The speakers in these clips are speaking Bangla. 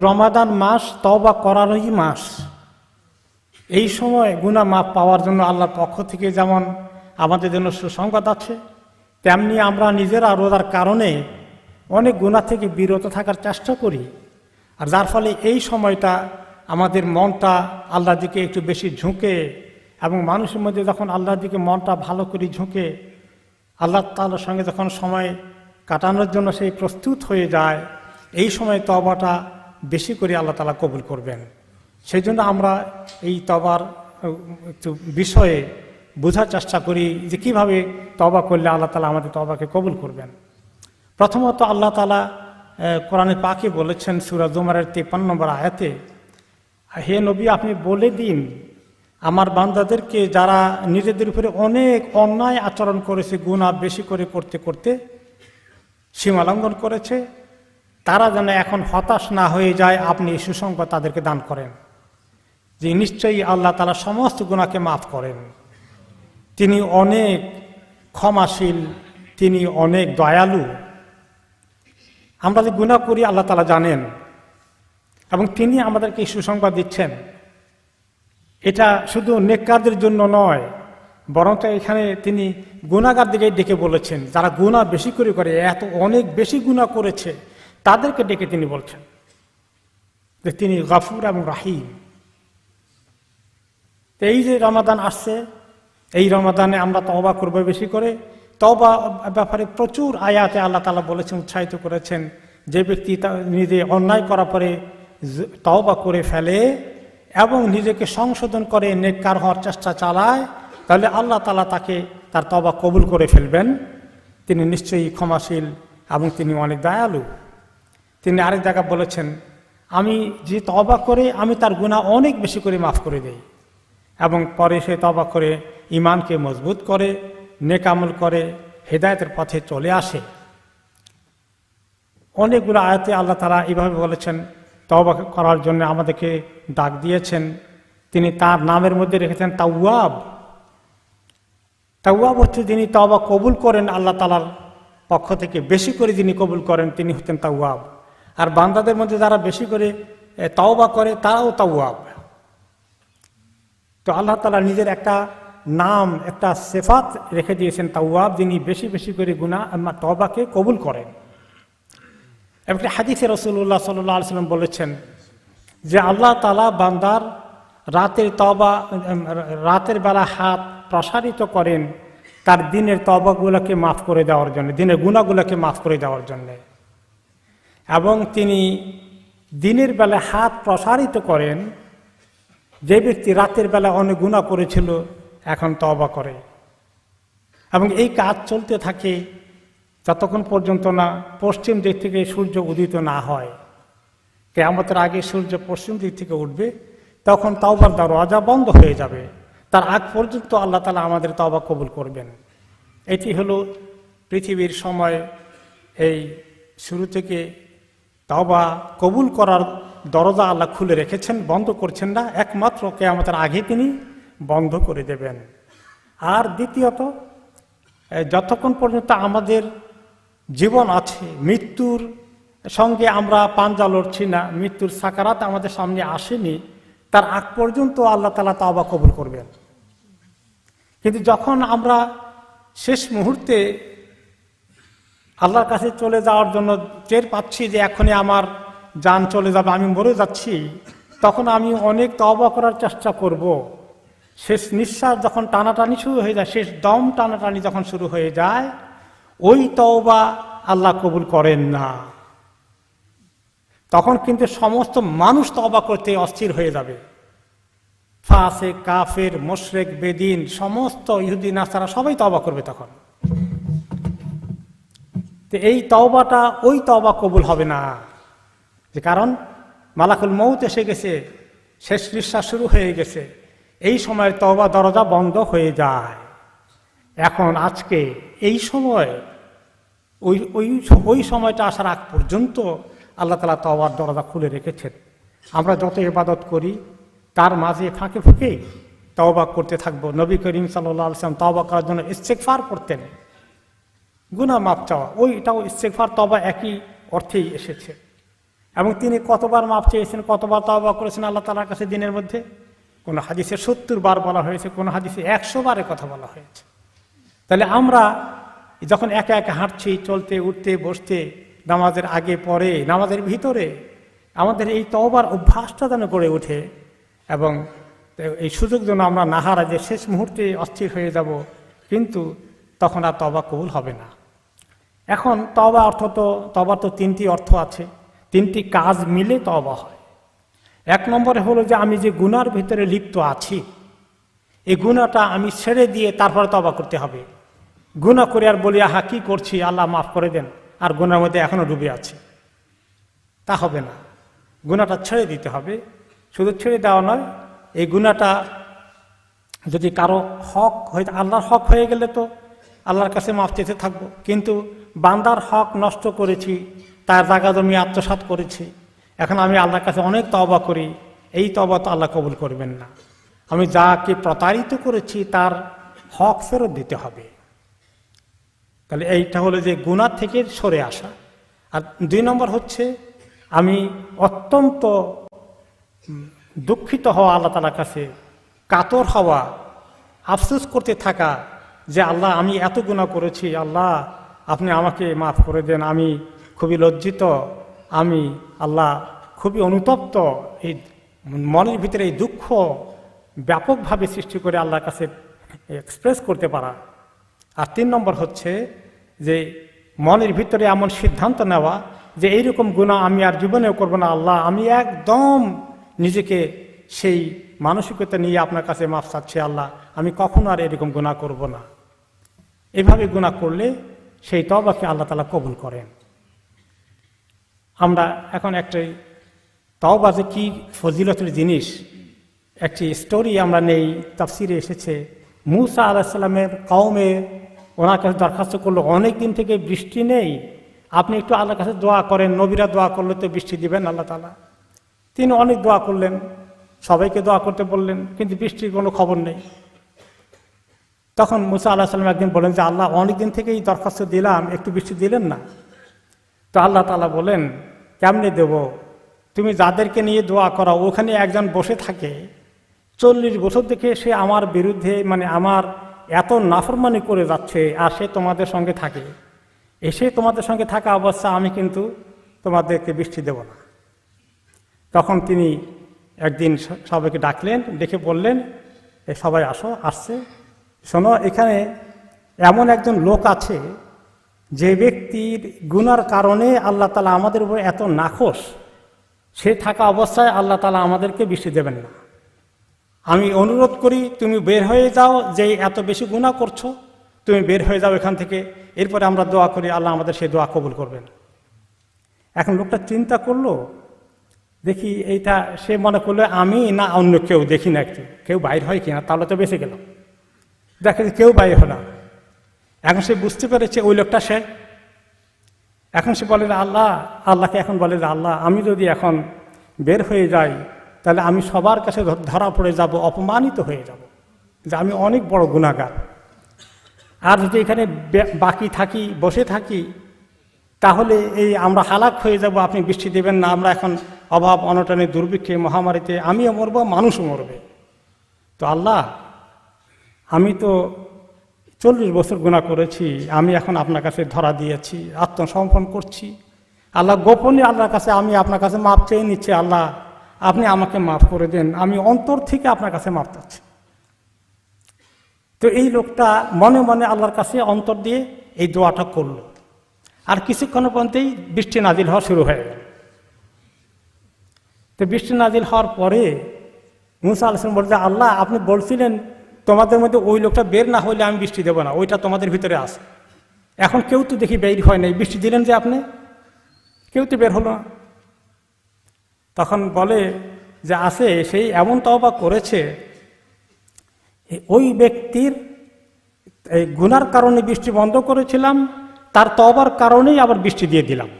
রমাদান মাস তবা করারই মাস। এই সময় গুণা মাপ পাওয়ার জন্য আল্লাহর পক্ষ থেকে যেমন আমাদের জন্য সুসংবাদ আছে, তেমনি আমরা নিজেরা রোজার কারণে অনেক গুণা থেকে বিরত থাকার চেষ্টা করি। আর যার ফলে এই সময়টা আমাদের মনটা আল্লাহর দিকে একটু বেশি ঝুঁকে এবং মানুষের মধ্যে যখন আল্লাহর দিকে মনটা ভালো করে ঝুঁকে, আল্লাহ তাল্লার সঙ্গে যখন সময় কাটানোর জন্য সেই প্রস্তুত হয়ে যায়, এই সময় তবাটা বেশি করে আল্লাহ তালা কবুল করবেন। সেই জন্য আমরা এই তবার, একটু বিষয়ে বোঝার চেষ্টা করি যে কীভাবে তবা করলে আল্লাহ তালা আমাদের তবাকে কবুল করবেন। প্রথমত আল্লাহ তালা কোরআনে পাকে বলেছেন সুরাজ উমারের তেপান্ন নম্বর আয়াতে, হে নবী, আপনি বলে দিন, আমার বান্দাদেরকে যারা নিজেদের উপরে অনেক অন্যায় আচরণ করেছে গুণা বেশি করে করতে করতে সীমালঙ্ঘন করেছে তারা যেন এখন হতাশ না হয়ে যায়, আপনি এই সুসংবাদ তাদেরকে দান করেন। যে নিশ্চয়ই আল্লাহ তালা সমস্ত গুণাকে মাফ করেন। তিনি অনেক ক্ষমাশীল, তিনি অনেক দয়ালু। আমরা যে গুণা করি, আল্লাহ তালা জানেন। এবং তিনি আমাদেরকে এই সুসংবাদ দিচ্ছেন। এটা শুধু নেককারদের জন্য নয় বরং এখানে তিনি গুণাগার দিকে ডেকে বলেছেন, যারা গুণা বেশি করে করে, এত অনেক বেশি গুণা করেছে। তাদেরকে ডেকে তিনি বলছেন যে তিনি গাফুর এবং রাহিম। তো এই যে রমাদান আসছে, এই রমাদানে আমরা তওবা করব বেশি করে। তওবা ব্যাপারে প্রচুর আয়াতে আল্লাহ তালা বলেছেন, উৎসাহিত করেছেন। যে ব্যক্তি নিজে অন্যায় করার পরে তওবা করে ফেলে এবং নিজেকে সংশোধন করে নেককার হওয়ার চেষ্টা চালায়, তাহলে আল্লাহ তালা তাকে তার তবা কবুল করে ফেলবেন। তিনি নিশ্চয়ই ক্ষমাশীল এবং তিনি অনেক দয়ালু। তিনি আরেক জায়গা বলেছেন, আমি যে তবা করে আমি তার গুণা অনেক বেশি করে মাফ করে দেই এবং পরে সে তবা করে ইমানকে মজবুত করে নেকামল করে, হেদায়তের পথে চলে আসে। অনেকগুলো আয়তে আল্লাহ তারা এইভাবে বলেছেন তবা করার জন্য আমাদেরকে ডাক দিয়েছেন। তিনি তার নামের মধ্যে রেখেছেন তাওয়াব। তাওয়াব হচ্ছে যিনি তবা কবুল করেন আল্লাহ তালার পক্ষ থেকে বেশি করে যিনি কবুল করেন তিনি হতেন তাওয়াব। আর বান্দাদের মধ্যে যারা বেশি করে তাওবা করে, তারাও তাওয়াব তো আল্লাহ তালা নিজের একটা নাম, একটা সেফাত রেখে দিয়েছেন তাওয়াব, যিনি বেশি বেশি করে গুণা তবাকে কবুল করেন। একটা হাদিসে রসুল্লাহ সাল্লাহ সাল্লাম বলেছেন যে আল্লাহ তালা বান্দার রাতের তবা রাতের বেলা হাত প্রসারিত করেন তার দিনের তবাগুলোকে মাফ করে দেওয়ার জন্য, দিনের গুণাগুলোকে মাফ করে দেওয়ার জন্যে। এবং তিনি দিনের বেলা হাত প্রসারিত করেন। যে ব্যক্তি রাতের বেলা অনেক গুণা করেছিল, এখন তবা করে। এবং এই কাজ চলতে থাকে যতক্ষণ পর্যন্ত না পশ্চিম দিক থেকে সূর্য উদিত না হয়। কেয়ামতের আগে সূর্য পশ্চিম দিক থেকে উঠবে, তখন তওবার দরওয়াজা বন্ধ হয়ে যাবে। তার আগ পর্যন্ত আল্লাহ তালা আমাদের তবা কবুল করবেন। এটি হলো পৃথিবীর সময়, এই শুরু থেকে তবা কবুল করার দরজা আল্লাহ খুলে রেখেছেন, বন্ধ করছেন না। একমাত্র কেয়ামতের আগে তিনি বন্ধ করে দেবেন। আর দ্বিতীয়ত যতক্ষণ পর্যন্ত আমাদের জীবন আছে, মৃত্যুর সঙ্গে আমরা পাঞ্জা লড়ছি না, মৃত্যুর সাকারাত আমাদের সামনে আসেনি, তার আগ পর্যন্ত আল্লাহ তালা তাওবা কবুল করবেন। কিন্তু যখন আমরা শেষ মুহূর্তে আল্লাহর কাছে চলে যাওয়ার জন্য টের পাচ্ছি যে এখনই আমার যান চলে যাবে, আমি মরে যাচ্ছি। তখন আমি অনেক তওবা করার চেষ্টা করব। শেষ নিঃশ্বাস যখন টানাটানি শুরু হয়ে যায়, শেষ দম টানাটানি যখন শুরু হয়ে যায়, ওই তওবা আল্লাহ কবুল করেন না। তখন কিন্তু সমস্ত মানুষ তবা করতে অস্থির হয়ে যাবে। ফাঁসে কাফের, মোশরেক, বেদিন, সমস্ত ইহুদিন আসারা সবাই তবা করবে তখন। তো এই তওবাটা ওই তওবা কবুল হবে না। যে কারণ, মালাকুল মৌত এসে গেছে, শেষ নিঃশ্বাস শুরু হয়ে গেছে। এই সময় তওবা দরজা বন্ধ হয়ে যায়। এখন আজকে এই সময়, ওই ওই ওই সময়টা আসার আগ পর্যন্ত আল্লাহ তালা তওবার দরজা খুলে রেখেছেন। আমরা যত ইবাদত করি, তার মাঝে ফাঁকে ফুঁকে তওবা করতে থাকব। নবী করিম আলসালাম তওবা করার জন্য ইস্তেকফার করতেন। গুনা মাপ চাওয়া, ওইটাও ইস্তেকফার তবা একই অর্থেই এসেছে। এবং তিনি কতবার মাপ চেয়েছেন, কতবার তবা করেছেন আল্লাহ তালার কাছে দিনের মধ্যে? কোনো হাদিসে সত্তর বার বলা হয়েছে, কোনো হাদিসে একশো বারে কথা বলা হয়েছে। তাহলে আমরা যখন একা একা হাঁটছি, চলতে, উঠতে, বসতে, নামাজের আগে, পরে, নামাজের ভিতরে, আমাদের এই তওবার অভ্যাসটা যেন গড়ে ওঠে এবং এই সুযোগ যেন আমরা না হারা যে শেষ মুহূর্তে অস্থির হয়ে যাব, কিন্তু তখন আর তবা কবুল হবে না। এখন তবা অর্থ তো তবা তো তিনটি অর্থ আছে। তিনটি কাজ মিলে তবা হয়। এক নম্বরে হলো যে আমি যে গুনার ভিতরে লিপ্ত আছি, এই গুণাটা আমি ছেড়ে দিয়ে তারপরে তবা করতে হবে। গুণা করে আর বলি, আহা, কি করছি? আল্লাহ মাফ করে দেন। আর গুনার মধ্যে এখনও ডুবে আছে। তা হবে না। গুণাটা ছেড়ে দিতে হবে। শুধু ছেড়ে দেওয়া নয়, এই গুণাটা যদি কারও হক হয়ে, আল্লাহর হক হয়ে গেলে তো আল্লাহর কাছে মাফ চেতে থাকব। কিন্তু বান্দার হক নষ্ট করেছি, তার জায়গা জমি আত্মসাৎ করেছি। এখন আমি আল্লাহর কাছে অনেক তবা করি, এই তবা তো আল্লাহ কবুল করবেন না। আমি যাকে প্রতারিত করেছি, তার হক ফেরত দিতে হবে। তাহলে এইটা হলো যে গুণার থেকে সরে আসা। আর দুই নম্বর হচ্ছে, আমি অত্যন্ত দুঃখিত হওয়া আল্লাহ তালার কাছে, কাতর হওয়া, আফসোস করতে থাকা যে আল্লাহ আমি এত গুণা করেছি, আল্লাহ আপনি আমাকে মাফ করে দেন, আমি খুবই লজ্জিত, আমি আল্লাহ খুবই অনুতপ্ত এই মনের ভিতরে এই দুঃখ ব্যাপকভাবে সৃষ্টি করে আল্লাহর কাছে এক্সপ্রেস করতে পারা। আর তিন নম্বর হচ্ছে যে মনের ভিতরে এমন সিদ্ধান্ত নেওয়া যে এইরকম গুণা আমি আর জীবনেও করব না, আল্লাহ আমি একদম নিজেকে সেই মানসিকতা নিয়ে আপনার কাছে মাফ চাচ্ছি, আল্লাহ আমি কখনো আর এরকম গুণা করব না। এভাবে গুণা করলে সেই তবাকে আল্লাহ তালা কবুল করেন। আমরা এখন একটি তওবা যে কি ফজিলতের জিনিস, একটি স্টোরি আমরা নেই, তাফসিরে এসেছে। মুসা আলাহিসাল্লামের কওমে ওনার কাছে দরখাস্ত করল, অনেক দিন থেকে বৃষ্টি নেই, আপনি একটু আল্লাহর কাছে দোয়া করেন, নবীরা দোয়া করলে তো বৃষ্টি দিবেন আল্লাহ তালা তিনি অনেক দোয়া করলেন, সবাইকে দোয়া করতে বললেন, কিন্তু বৃষ্টির কোনো খবর নেই। তখন মুসা আল্লাহ সাল্লাম একদিন বলেন যে, আল্লাহ অনেক দিন থেকেই দরখাস্ত দিলাম, একটু বৃষ্টি দিলেন না? তো আল্লাহ তালা বলেন, কেমনে দেব? তুমি যাদেরকে নিয়ে দোয়া করা, ওখানে একজন বসে থাকে। চল্লিশ বছর থেকে সে আমার বিরুদ্ধে মানে আমার এত নাফরমানি করে যাচ্ছে, আর সে তোমাদের সঙ্গে থাকে। এসে তোমাদের সঙ্গে থাকা অবস্থা আমি কিন্তু তোমাদেরকে বৃষ্টি দেব না। তখন তিনি একদিন সবাইকে ডাকলেন, ডেকে বললেন, এ, সবাই আসো, আসছে। শোনো, এখানে এমন একজন লোক আছে যে ব্যক্তির গুনার কারণে আল্লাহ তালা আমাদের উপর এত নাখোশ। সে থাকা অবস্থায় আল্লাহ তালা আমাদেরকে বৃষ্টি দেবেন না। আমি অনুরোধ করি, তুমি বের হয়ে যাও যে এত বেশি গুণা করছ, তুমি বের হয়ে যাও এখান থেকে। এরপরে আমরা দোয়া করি, আল্লাহ আমাদের সেই দোয়া কবুল করবেন। এখন লোকটা চিন্তা করল, দেখি এইটা সে মনে করল, আমি না অন্য কেউ দেখি না একটু কেউ বাইর হয় কিনা, তাহলে তো বেঁচে গেল। দেখে যে কেউ বাইর হলো এখন সে বুঝতে পেরেছে ওই লোকটা সে। এখন সে বলে আল্লাহ, আল্লাহকে এখন বলে যে আল্লাহ, আমি যদি এখন বের হয়ে যাই, তাহলে আমি সবার কাছে ধরা পড়ে যাব, অপমানিত হয়ে যাব, যে আমি অনেক বড় গুণাগার আর যদি এখানে বাকি থাকি, বসে থাকি, তাহলে এই আমরা হালাক হয়ে যাব, আপনি বৃষ্টি দেবেন না, আমরা এখন অভাব, অনটনে, দুর্ভিক্ষে, মহামারীতে, আমিও মরব, মানুষও মরবে। তো আল্লাহ আমি তো চল্লিশ বছর গুণা করেছি, আমি এখন আপনার কাছে ধরা দিয়েছি, আত্মসমর্পণ করছি। আল্লাহ গোপনে আল্লাহর কাছে আমি আপনার কাছে মাপ চেয়ে নিচ্ছি, আল্লাহ আপনি আমাকে মাফ করে দেন, আমি অন্তর থেকে আপনার কাছে মাপ চাচ্ছি। তো এই লোকটা মনে মনে আল্লাহর কাছে অন্তর দিয়ে এই দোয়াটা করল। আর কিছুক্ষণ পর্যন্তই বৃষ্টি নাজিল হওয়া শুরু হয়ে গেল। তো বৃষ্টি নাজিল হওয়ার পরে মুসা আলসালাম বলছে, আল্লাহ আপনি বলছিলেন তোমাদের মধ্যে ওই লোকটা বের না হলে আমি বৃষ্টি দেবো না, ওইটা তোমাদের ভিতরে আছে। এখন কেউ তো দেখি বের হয় নাই। বৃষ্টি দিলেন যে আপনি? কেউ তো বের হলো না। তখন বলে যে আছে, সেই এমন তওবা করেছে ওই ব্যক্তির এই গুনার কারণে বৃষ্টি বন্ধ করেছিলাম, তার তবার কারণেই আবার বৃষ্টি দিয়ে দিলাম।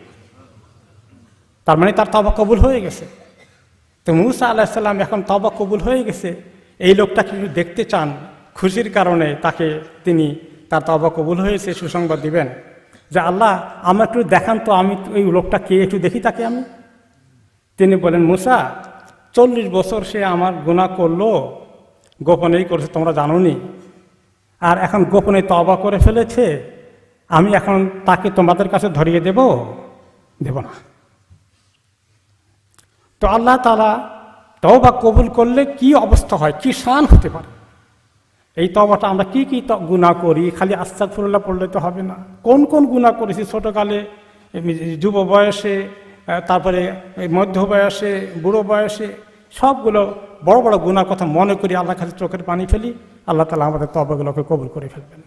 তার মানে তার তবা কবুল হয়ে গেছে। তো মুসা আলাহিসাল্লাম এখন তবা কবুল হয়ে গেছে। এই লোকটাকে একটু দেখতে চান? খুশির কারণে তাকে তিনি তার তবা কবুল হয়েছে, সুসংবাদ দিবেন। যে আল্লাহ আমার একটু দেখান তো, আমি ওই লোকটা কে? একটু দেখি তাকে আমি। তিনি বলেন, মুসা, চল্লিশ বছর সে আমার গুণা করল, গোপনেই করেছে, তোমরা জানোনি। আর এখন গোপনে তবা করে ফেলেছে, আমি এখন তাকে তোমাদের কাছে ধরিয়ে দেব? দেব না। তো আল্লাহ তালা তবা কবুল করলে কি অবস্থা হয়? কি শান হতে পারে? এই তবাটা আমরা কি কি গুনাহ করি? খালি আস্তাক ফুল্লাহ পড়লে তো হবে না। কোন কোন গুনাহ করেছি? ছোটোকালে যুব বয়সে তারপরে মধ্য বয়সে, বুড়ো বয়সে, সবগুলো বড় বড় গুণার কথা মনে করি আল্লাহ কাছে চোখের পানি ফেলি, আল্লাহ তালা আমাদের তবাগুলোকে কবুল করে ফেলবেন।